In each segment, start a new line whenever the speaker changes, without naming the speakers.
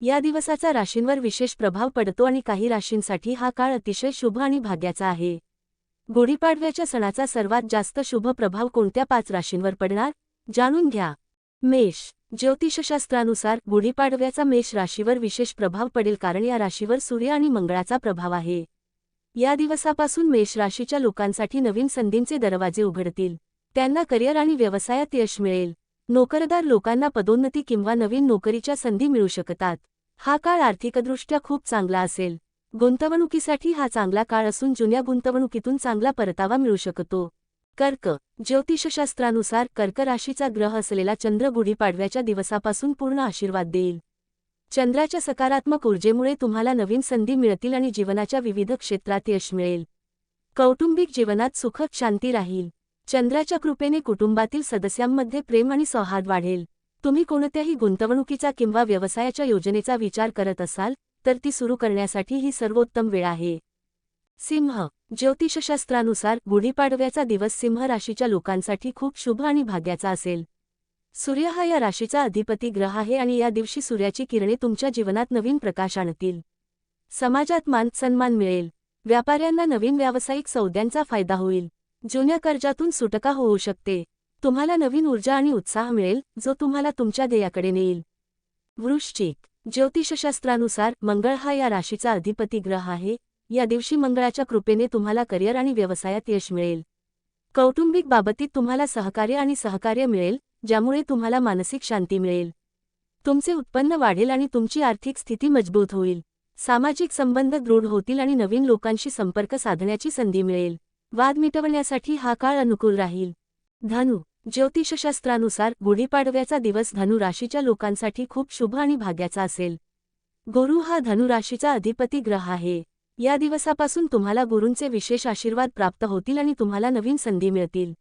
या दिवसाचा राशींवर विशेष प्रभाव पडतो आणि काही राशींसाठी हा काळ अतिशय शुभ आणि भाग्याचा आहे. गुढीपाडव्याच्या सणाचा सर्वात जास्त शुभ प्रभाव कोणत्या पाच राशींवर पडणार? जाणून घ्या. मेष. ज्योतिषशास्त्रानुसार गुढीपाडव्याचा मेष राशीवर विशेष प्रभाव पडेल कारण या राशीवर सूर्य आणि मंगळाचा प्रभाव आहे. या दिवसापासून मेष राशीच्या लोकांसाठी नवीन संधींचे दरवाजे उघडतील. त्यांना करिअर आणि व्यवसायात यश मिळेल. नोकरदार लोकांना पदोन्नती किंवा नवीन नोकरीच्या संधी मिळू शकतात. हा काळ आर्थिकदृष्ट्या खूप चांगला असेल. गुंतवणुकीसाठी हा चांगला काळ असून जुन्या गुंतवणुकीतून चांगला परतावा मिळू शकतो. कर्क ज्योतिषशास्त्रानुसार कर्क राशीचा ग्रह असलेला चंद्र गुढीपाडव्याच्या दिवसापासून पूर्ण आशीर्वाद देईल. चंद्राच्या सकारात्मक ऊर्जेमुळे तुम्हाला नवीन संधी मिळतील आणि जीवनाच्या विविध क्षेत्रात यश मिळेल. कौटुंबिक जीवनात सुखद शांती राहील. चंद्राच्या कृपेने कुटुंबातील सदस्यांमध्ये प्रेम आणि सौहार्द वाढेल. तुम्ही कोणत्याही गुंतवणुकीचा किंवा व्यवसायाच्या योजनेचा विचार करत असाल तर ती सुरू करण्यासाठी ही सर्वोत्तम वेळ आहे. सिंह ज्योतिषशास्त्रानुसार गुढीपाडव्याचा दिवस सिंह राशीच्या लोकांसाठी खूप शुभ आणि भाग्याचा असेल. सूर्य हा या राशीचा अधिपती ग्रह आहे आणि या दिवशी सूर्याची किरणे तुमच्या जीवनात नवीन प्रकाश आणतील. समाजात मान सन्मान मिळेल. व्यापाऱ्यांना नवीन व्यावसायिक सौद्यांचा फायदा होईल. जुन्या कर्जातून सुटका होऊ शकते. तुम्हाला नवीन ऊर्जा आणि उत्साह मिळेल जो तुम्हाला तुमच्या ध्येयाकडे नेईल. वृश्चिक ज्योतिषशास्त्रानुसार मंगळ हा या राशीचा अधिपती ग्रह आहे. या दिवशी मंगळाच्या कृपेने तुम्हाला करिअर आणि व्यवसायात यश मिळेल. कौटुंबिक बाबतीत तुम्हाला सहकार्य आणि सहकार्य मिळेल ज्यामुळे तुम्हाला मानसिक शांती मिळेल. तुमचे उत्पन्न वाढेल आणि तुमची आर्थिक स्थिती मजबूत होईल. सामाजिक संबंध दृढ होतील आणि नवीन लोकांशी संपर्क साधण्याची संधी मिळेल. वाद मिटवण्यासाठी हा काळ अनुकूल राहील. धनु ज्योतिषशास्त्रानुसार गुढीपाडव्याचा दिवस धनु राशीच्या लोकांसाठी खूप शुभ आणि भाग्याचा असेल. गुरु हा धनु राशीचा अधिपती ग्रह आहे. या दिवसापासून तुम्हाला गुरूंचे विशेष आशीर्वाद प्राप्त होतील आणि तुम्हाला नवीन संधी मिळतील.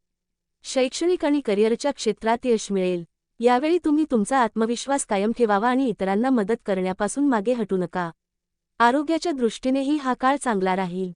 शैक्षणिक आणि करिअरच्या क्षेत्रात यश मिळेल. यावेळी तुम्ही तुमचा आत्मविश्वास कायम ठेवावा आणि इतरांना मदत करण्यापासून मागे हटू नका. आरोग्याच्या दृष्टीनेही हा काळ चांगला राहील.